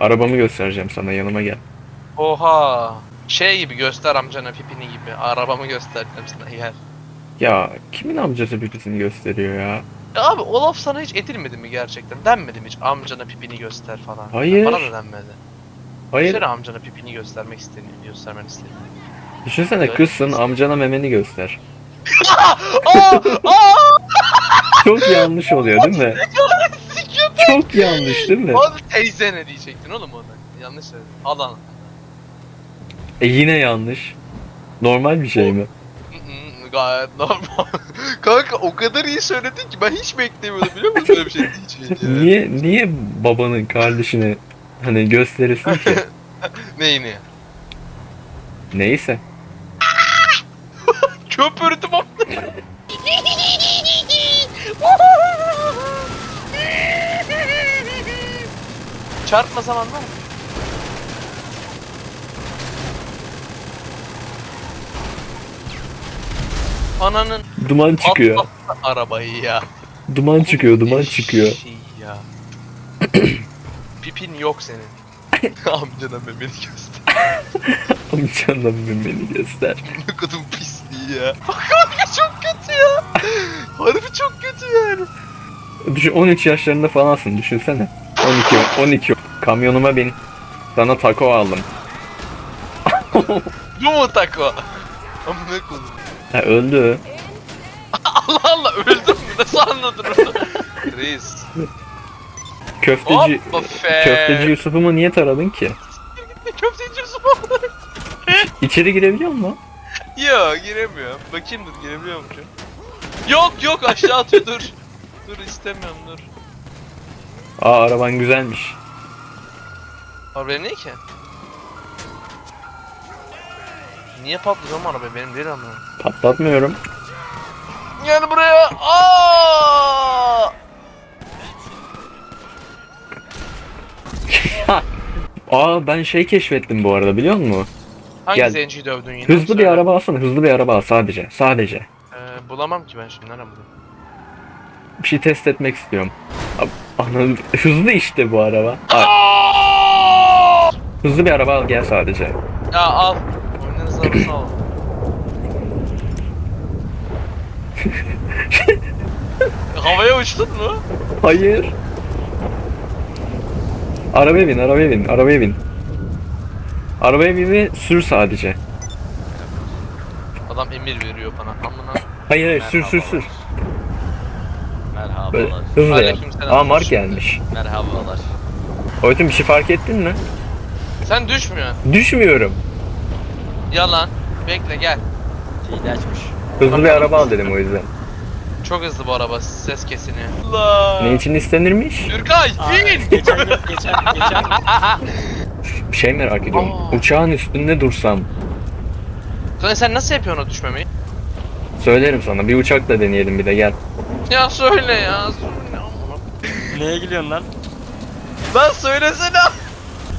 Arabamı göstereceğim sana yanıma gel. Oha. Şey gibi göster amcana pipini gibi. Arabamı göstereceğim sana gel. Ya kimin amcası pipisini gösteriyor ya? Ya abi o laf sana hiç edilmedi mi gerçekten? Denmedi mi hiç amcana pipini göster falan? Hayır. Bana da denmedi. Hayır. Hayır. amcana pipini göstermek istediğini, göstermen istediğini. Düşünsene Evet. kızsın amcana memeni göster. Aa! Aa! Çok yanlış oluyor değil mi? Çok yanlış değil mi? Abi teyze ne diyecektin oğlum ona? Yanlış söyledin. Alan. E yine yanlış. Normal bir şey mi? Hı hı, Gayet normal. Kanka o kadar iyi söyledin ki ben hiç beklemiyordum biliyor musun böyle bir şey diyeceğini. Niye niye babanın kardeşini hani gösterirsin ki? Neyini? Neyse. Köpürdüm ama. Çarpma zamanlar mı? Ananın Duman çıkıyor. arabayı ya. Duman çıkıyor, duman çıkıyor. Şey ya. Pipin yok senin. Amcana memeni göster. Amcanla memeni göster. Ne kadar pisliği ya. Kanka çok kötü ya. Harbi çok kötü yani. Düşün 13 yaşlarında falansın düşünsene. 12 12 kamyonuma bin. Sana taco aldım. Bu mu tako? Amına koydum. Ha öldü. Allah Allah öldüm mü? Nasıl anladın onu? Reis. Köfteci Hoppa fe. Köfteci Yusuf'umu niye taradın ki? Köfteci Yusuf İçeri girebiliyor mu? Yok giremiyorum. Bakayım dur girebiliyor muyum? Yok yok aşağı atıyor dur. Dur istemiyorum dur. Aa araban güzelmiş. Arabaya ne ki? Niye patladı ama araba benim değil ama. Patlatmıyorum. Gel buraya. Aa! Aa ben şey keşfettim bu arada biliyor musun? Hangi Gel. zenciyi dövdün yine? Hızlı bir Söyle. araba alsana hızlı bir araba al sadece. Sadece. Ee, bulamam ki ben şimdi nereden bulayım? Bir şey test etmek istiyorum. Ab- Anladım. Hızlı işte bu araba. Aa! hızlı bir araba al gel sadece. Ya al. Oyunun hızlı arabasını al. Havaya uçtun mu? Hayır. Arabaya bin, arabaya bin, arabaya bin. Arabaya bin ve sür sadece. Adam emir veriyor bana. Amına. Hayır hayır sür sür sür. Böyle Merhabalar. yap. Aleykümselam. Aa Mark gelmiş. Merhabalar. Oytun bir şey fark ettin mi? Sen düşmüyorsun. Düşmüyorum. Yalan. Bekle gel. Hile açmış. Hızlı bir araba al dedim o yüzden. Çok hızlı bu araba. Ses kesiniyor. Allah. Ne için istenirmiş? Türkay bin. geçen gün, geçen, geçen Bir şey merak ediyorum. Aa. Uçağın üstünde dursam. Kanka sen nasıl yapıyorsun o düşmemeyi? Söylerim sana. Bir uçakla deneyelim bir de gel. Ya söyle ya. Söyle. Neye gülüyorsun lan? Lan söylesene.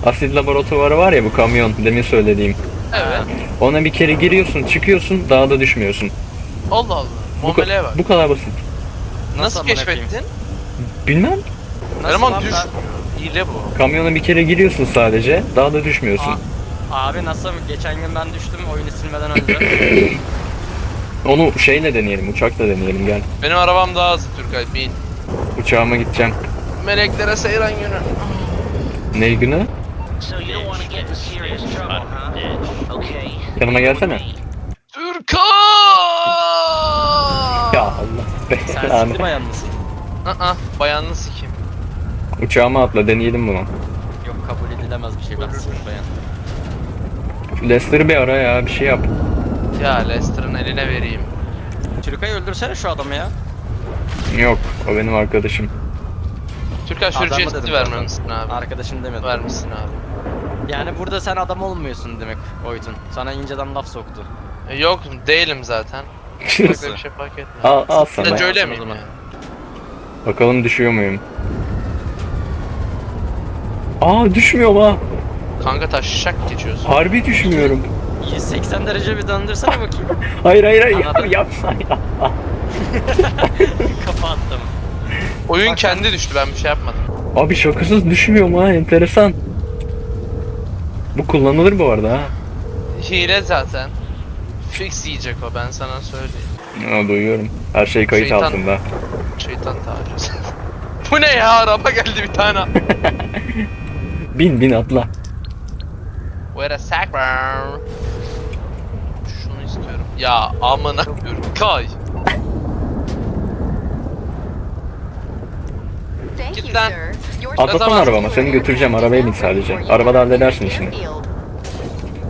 Asit laboratuvarı var ya bu kamyon demin söylediğim. Evet. Ona bir kere giriyorsun, çıkıyorsun, daha da düşmüyorsun. Allah Allah. Bu, ka- Muameleye bak. bu kadar basit. Nasıl, amına keşfettin? Bilmem. Lan düş. ben- Hile bu. Kamyona bir kere giriyorsun sadece, daha da düşmüyorsun. Aa. Abi nasıl? Geçen gün ben düştüm oyunu silmeden önce. Onu şeyle deneyelim, uçakla deneyelim gel. Benim arabam daha hızlı Türkay. Bin. Uçağıma gideceğim. Meleklere seyran günü. Ne günü? Yanıma gelsene. Türkay! Ya Allah Sen belanı. sikli bayan mısın? Aa, bayanlı sikim. Uçağıma atla deneyelim bunu. Yok kabul edilemez bir şey ben sikli bayan. Lester'ı bir ara ya, bir şey yap. Ya Lester'ın eline vereyim. Türkay'ı öldürsene şu adamı ya. Yok, o benim arkadaşım. Türkay Adamı sürücü dedim zaten. vermemişsin abi. Arkadaşın demedim. Vermişsin abi. Yani burada sen adam olmuyorsun demek Oytun. Sana inceden laf soktu. E, yok değilim zaten. Da bir şey fark etmiyor. al, al sana. Öyle miyim zaman. yani? Bakalım düşüyor muyum? Aa düşmüyorum ha. Kanka taşşak geçiyorsun. Harbi düşmüyorum. 180 derece bir döndürsene bakayım. Hayır hayır hayır Anladım. yapma yapma. Kafa attım. Oyun Bak kendi düştü ben bir şey yapmadım. Abi şakasız düşmüyorum ha enteresan. Bu kullanılır bu arada ha. Hile zaten. Fix yiyecek o ben sana söyleyeyim. Aa, duyuyorum. Her şey kayıt Şeytan. altında. Şeytan tacı. Bu ne ya araba geldi bir tane. Bin bin atla. Where a sack. Ya amına koyuyorum. Kay. Thank Git you, lan. Atlasana zaman- arabama seni götüreceğim arabaya bin sadece. Arabada halledersin işini.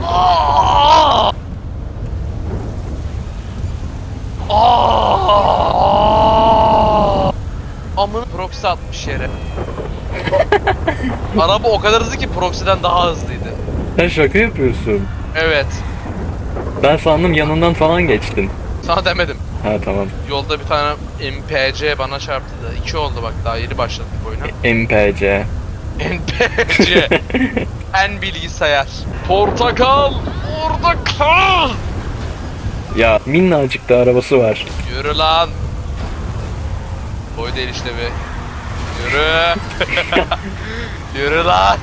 Aa! Aa! Amına proxy atmış yere. Araba o kadar hızlı ki proxy'den daha hızlıydı. Sen şaka yapıyorsun. Evet. Ben sandım yanından falan geçtin. Sana demedim. Ha tamam. Yolda bir tane MPC bana çarptı da. İki oldu bak daha yeni başladık oyuna. MPC. NPC. en bilgisayar. Portakal. Portakal. Ya minnacık da arabası var. Yürü lan. Boy değil işte be. Yürü. Yürü lan.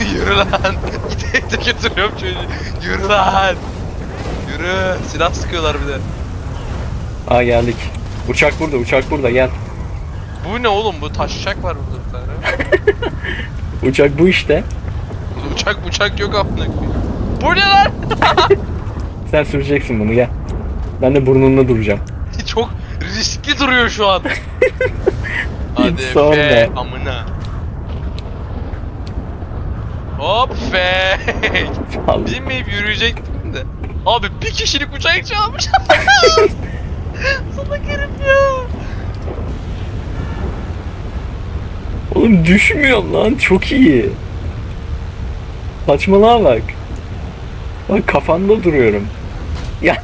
Yürü lan. Gide gide götürüyorum çocuğu. Yürü lan. Yürü. Silah sıkıyorlar bir de. Aa geldik. Uçak burada uçak burada gel. Bu ne oğlum? Bu taşacak var burada bir tane. Uçak bu işte. Uçak uçak yok amına koyayım. Bu ne lan? Sen süreceksin bunu gel. Ben de burnunda duracağım. Çok riskli duruyor şu an. Hadi Sonra. fe amına. Hop. Vallahi. Binmeyip yürüyecektim de. Abi bir kişilik uçak çalmış. Salak herif ya. Oğlum düşmüyor lan çok iyi. Saçmalığa bak. Bak kafanda duruyorum. Ya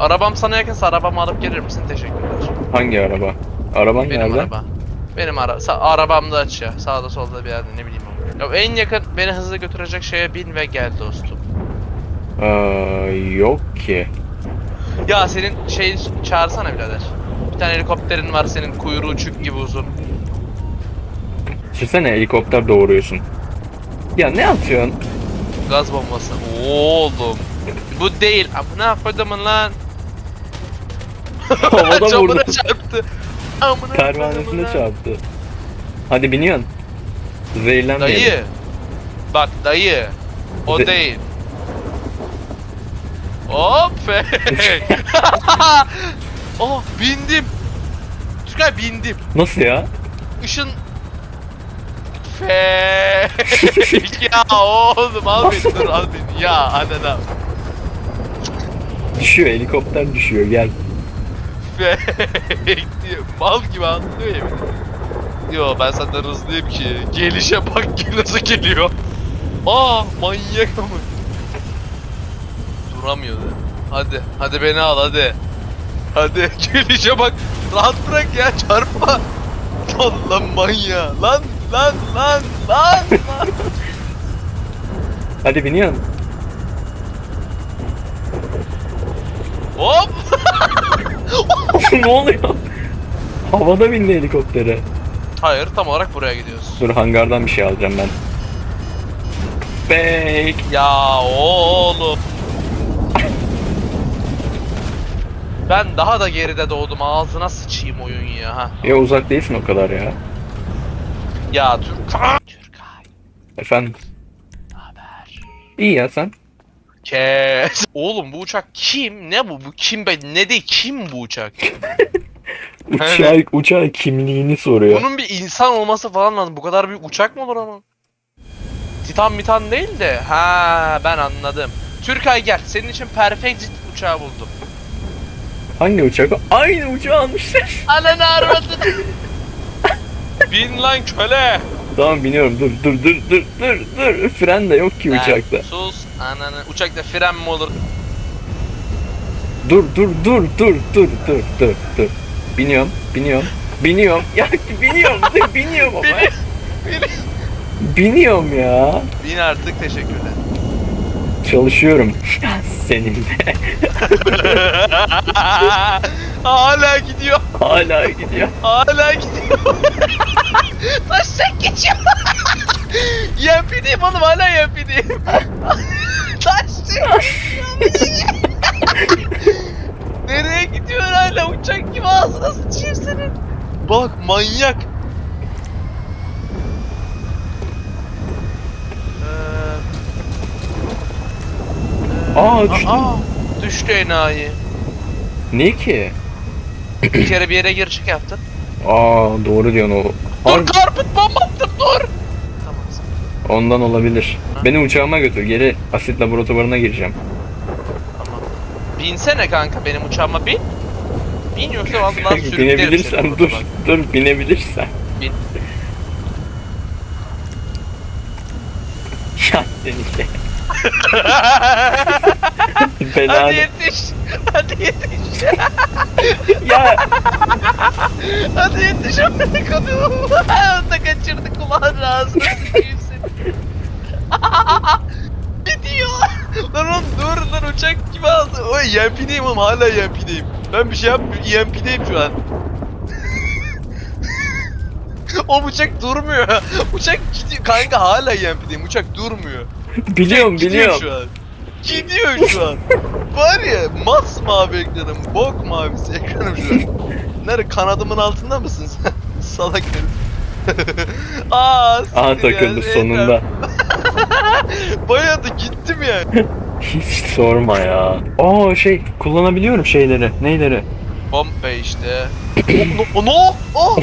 Arabam sana yakınsa arabamı alıp gelir misin? Teşekkürler. hangi araba? Araban Benim nerede? araba. Benim ara sa- arabam da aç ya. Sağda solda bir yerde ne bileyim. Ya en yakın beni hızlı götürecek şeye bin ve gel dostum. Aa, yok ki. Ya senin şey çağırsana birader. Bir tane helikopterin var senin kuyruğu çük gibi uzun. Düşünsene helikopter doğuruyorsun. Ya ne atıyorsun? Gaz bombası. Oğlum. Bu değil. Amına kodumun lan. Havada Camına vurdu. çarptı. Amına Pervanesine kodumun lan. çarptı. Hadi biniyorsun. Zehirlenmeyelim. Dayı. Bak dayı. O De- değil. Hop. oh bindim. Tugay bindim. Nasıl ya? Işın Fake ya oğlum al beni dur al beni ya anana Düşüyor helikopter düşüyor gel. Fake diye mal gibi anlıyor ya beni. Yo ben senden hızlıyım ki. Gelişe bak ki nasıl geliyor? Aa manyak ama. Duramıyordu Hadi hadi beni al hadi. Hadi gelişe bak. Rahat bırak ya çarpma. Lan lan manyağı lan lan lan lan. Lan Hadi biniyorsun. Hop. Ne oluyor? Havada bindi helikoptere. Hayır tam olarak buraya gidiyoruz Dur hangardan bir şey alacağım ben. Fake. Ya oğlum. Ben daha da geride doğdum. Ağzına sıçayım oyun ya. Ha. Ya uzak değilsin o kadar ya. Ya Türkay. Türkay. Efendim. Haber. İyi ya sen. Kes. Oğlum bu uçak kim? Ne bu? Bu kim be? Ne de kim bu uçak? Uçağı, uçağın kimliğini soruyor. Bunun bir insan olması falan lazım. Bu kadar büyük uçak mı olur ama? Titan mitan değil de. Ha ben anladım. Türkay gel. Senin için perfect jet uçağı buldum. Hangi uçak? o? Aynı uçağı almışlar. Ananı arvadını. Bin lan köle. tamam biniyorum dur dur dur dur dur dur. Fren de yok ki Lan uçakta. Sus ananı. Uçakta fren mi olur? Dur dur dur dur dur dur dur dur. Biniyorum biniyorum. Biniyorum. Ya biniyorum biniyorum ama. Beni. Biniyorum ya. Bin artık teşekkürler. Çalışıyorum. Senin de. Hala gidiyor. Hala gidiyor. Hala gidiyor. Taşak geçiyor. Yem bindim oğlum hala YMP'deyim. Taş Nereye gidiyor hala uçak gibi ağzına sıçayım senin. Bak manyak. Ee, Aa düştüm. Aa, düştü enayi. Niye ki? Bir kere bir yere gir çık yaptın. Aa doğru diyorsun o. Dur karput bomba attım dur. Tamam. ondan olabilir. Ha? Beni uçağıma götür. Geri asit laboratuvarına gireceğim. Binsene kanka benim uçağıma bin. Bin yoksa vallahi sürüklerim binebilirsen seni dur. buradan. Dur binebilirsen. Bin. Ya seni işte. Belanı. Hadi yetiş. Hadi yetiş. ya Hadi yetiş. Kadın. Onu da kaçırdık kulağın ağzına sıkayım seni. Gidiyor. Lan oğlum dur lan uçak gibi aldı. Oy YMP'deyim oğlum hala YMP'deyim. Ben bir şey yapmıyorum. YMP'deyim şu an. o uçak durmuyor. Uçak gidiyor. Kanka hala YMP'deyim. Uçak durmuyor. biliyorum Gidiyor biliyorum. şu an. Gidiyor şu an. Var ya masmavi ekranım, bok mavisi ekranım şu an. Nere kanadımın altında mısın sen? Salak herif. Aa, Aha siktir ya, takıldı neyse. sonunda. Bayağı da gittim yani. Hiç sorma ya. Aa şey kullanabiliyorum şeyleri. Neyleri? Pompe işte. o, no, no, oh,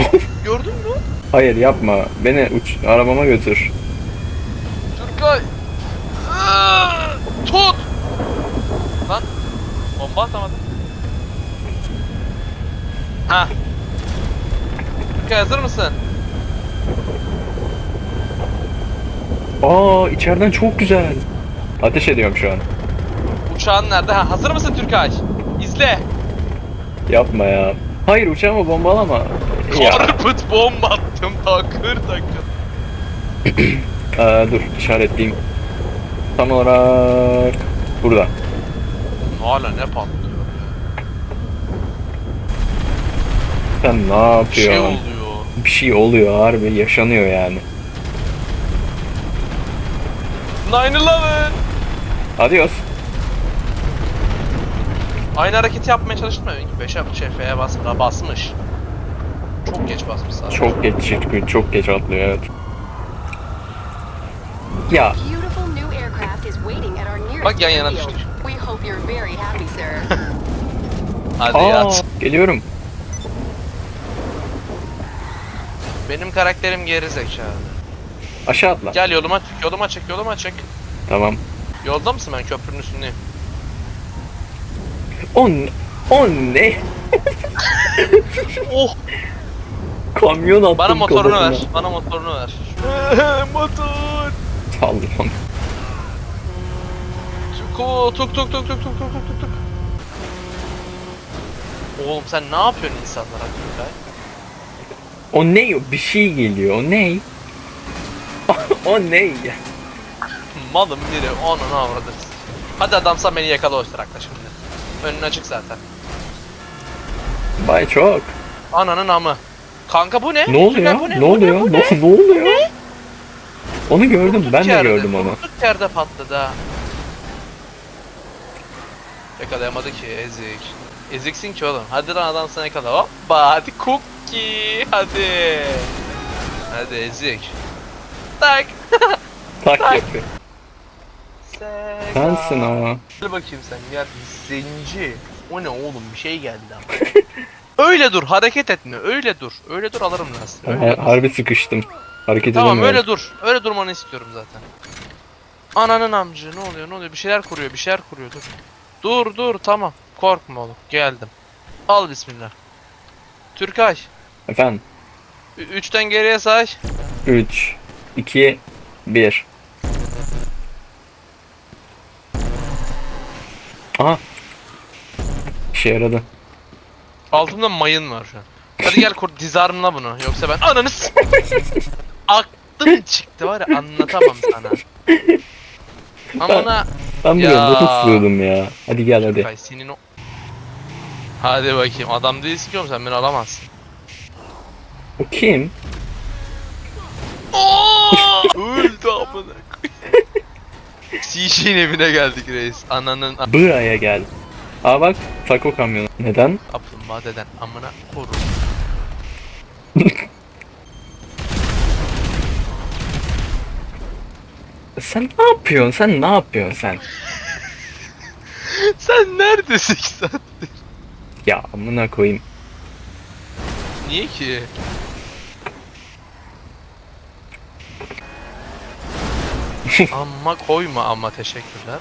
gördün mü? Hayır yapma. Beni uç arabama götür. Turgay. Aa, Tut. Lan. Bomba atamadım. Ha. Turgay hazır mısın? Aa içeriden çok güzel. Ateş ediyorum şu an. Uçağın nerede? Ha, hazır mısın Türkay? İzle. Yapma ya. Hayır uçağıma bombalama. Ya. Karput bomba attım takır takır. Aa, dur işaretleyeyim. Tam olarak burada. Hala ne patlıyor? Sen ne Bir şey yapıyorsun? oluyor. Bir şey oluyor harbi yaşanıyor yani. 9-11. Adios. Aynı hareketi yapmaya çalıştın mı? 5'e şey, F'ye bas, basmış. Çok geç basmış sadece. Çok geç çıkıyor, çok geç atlıyor evet. Ya Bak yan yana düştük. Hadi aa, yat. geliyorum. Benim karakterim geri zekalı. Aşağı atla. Gel yoluma çık, yoluma çık, yoluma çık. Tamam. Yolda mısın ben köprünün üstündeyim. O ne? O ne? Oh! Kamyon attım Bana motorunu ver. kafasına. Bana motorunu ver. Motor. Saldım. Tuku tuk tuk tuk tuk tuk tuk tuk tuk tuk. Oğlum sen ne yapıyorsun insanlara? O ne? Bir şey geliyor. O ne? O ne? Malım biri onu ne avradırız. Hadi adamsan beni yakala o sırakta şimdi. Önün açık zaten. Bay çok. Ananın amı. Kanka bu ne? Ne oluyor? Bu Ne, Bu oluyor? bu Ne, ne oluyor? Onu gördüm. Durduk Ben de yerde, gördüm onu. Durduk yerde patladı ha. Yakalayamadı ki ezik. Eziksin ki oğlum. Hadi lan adam sana yakala. Hoppa hadi cookie. Hadi. Hadi ezik. Tak. Tak yapıyor. Sensin ama. Gel bakayım sen gel. Zenci. O ne oğlum bir şey geldi ama. öyle dur hareket etme öyle dur. Öyle dur alırım lastiği. Öyle Ha- dur. Harbi sıkıştım. Hareket Tamam edemiyorum. öyle dur. Öyle durmanı istiyorum zaten. Ananın amcı ne oluyor ne oluyor bir şeyler kuruyor bir şeyler kuruyor dur. Dur dur tamam. Korkma oğlum geldim. Al bismillah. Türkay. Efendim. ü- Üçten geriye say. 3, 2, 1. Aha. İşe yaradı. Altımda mayın var şu an. Hadi gel kur dizarmla bunu. Yoksa ben ananı s- Aklım çıktı var ya anlatamam sana. Amına Ben buraya Ya. sığıyordum ya. Hadi gel hadi. Senin o... Hadi bakayım adam değilsin ki oğlum sen beni alamazsın. O kim? Öldü Amına CJ'nin evine geldik reis. Ananın a- Buraya gel. Aa bak taco kamyonu. Neden? kaplumbağa deden amına koru. Sen ne yapıyorsun? Sen ne yapıyorsun sen? Sen neredesin sen? Ya amına koyayım. Niye ki? Amma koyma ama teşekkürler.